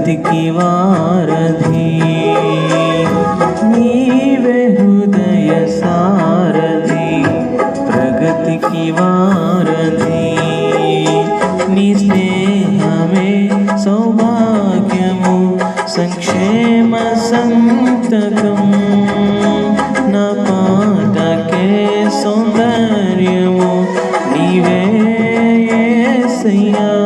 సారథి వారధి. నీవే హృదయ సారథి ప్రగతికి వారధి. నీ స్నేహమే సౌభాగ్యము సంక్షేమ సంతకం. నా పాటకే సౌందర్యము నీవే సయ్యా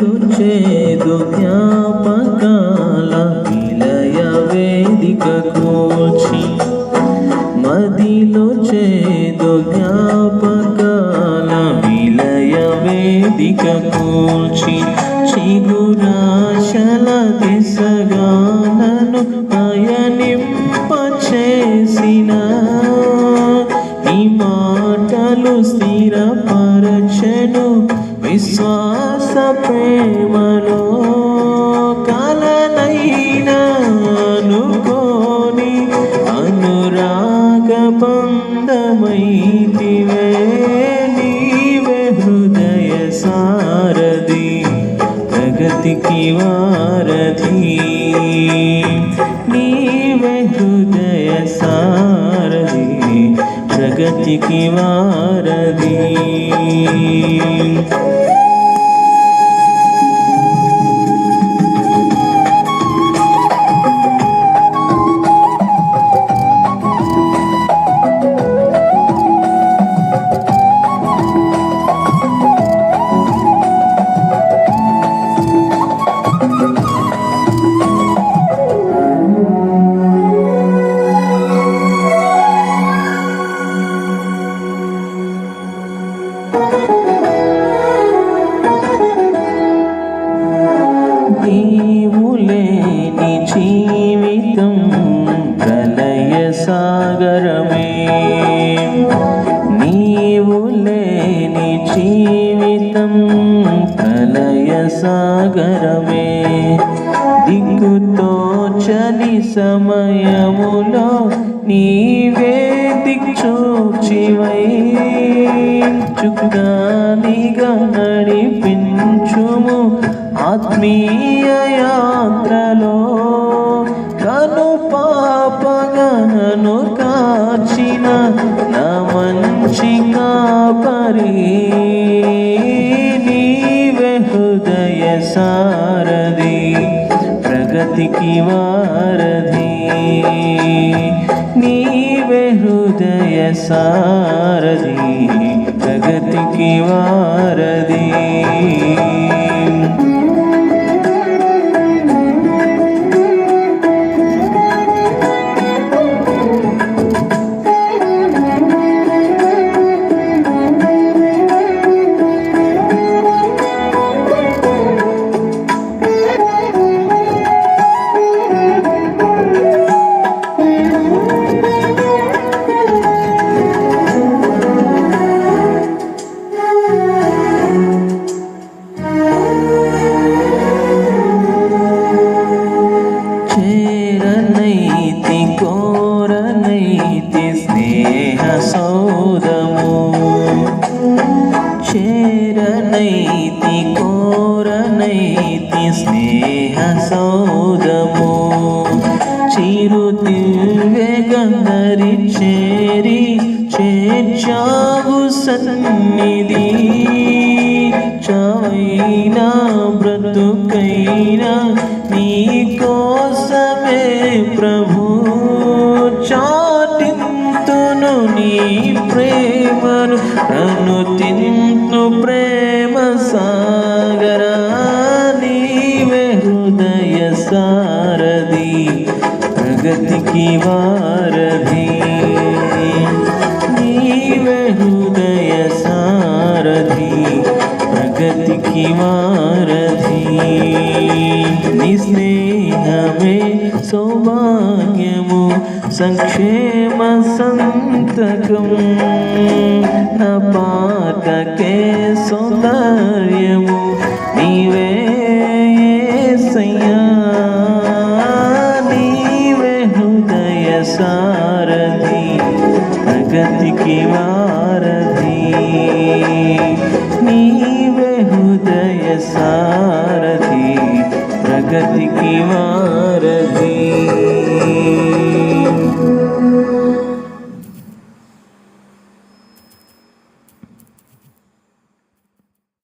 మదిలో జ్ఞాపకాల విలయ వేదిక కూర్చి మదిలో చేదు జ్ఞాపకాల విలయ వేదిక కూర్చి చిగురాశల దిశగానను పయనింపచేసిన ఈ మాటలు స్థిరపరచను విశ్వాస ప్రేమలో కలనైనా అనుకోని అనురాగ బంధమైతివే నీవే హృదయ సారథి ప్రగతికి వారధి. నీవే హృదయ సారథి ప్రగతికి వారధి. నీవులేని జీవితం ప్రళయ సాగరమే. నీవులేని జీవితం ప్రళయ సాగరమే. దిక్కుతోచని సమయములో నీవే దిక్చూచివై. చుక్కానిగా నడిపి ఆత్మీయ యాత్రలో కను పాపగనను కాచిన నా మంచి కాపరి నీవే హృదయ సారథి ప్రగతికి వారధి. నీవే హృదయ సారది ప్రగతికి వారధి. ప్రీతి కోరనైతి స్నేహ సౌదము చిరు తివ్యగంధరి చేరి చేర్చావు సన్నిధి. చవైనా బ్రతుకైనా నీ కోసమే ప్రభు ప్రేమను నన్ను తింటు ప్రేమ సాగరా నీవే హృదయ సారథి ప్రగతికి వారధి. సంక్షేమ సంతకం. నా పాటకే సౌందర్యము నీవే సయ్యా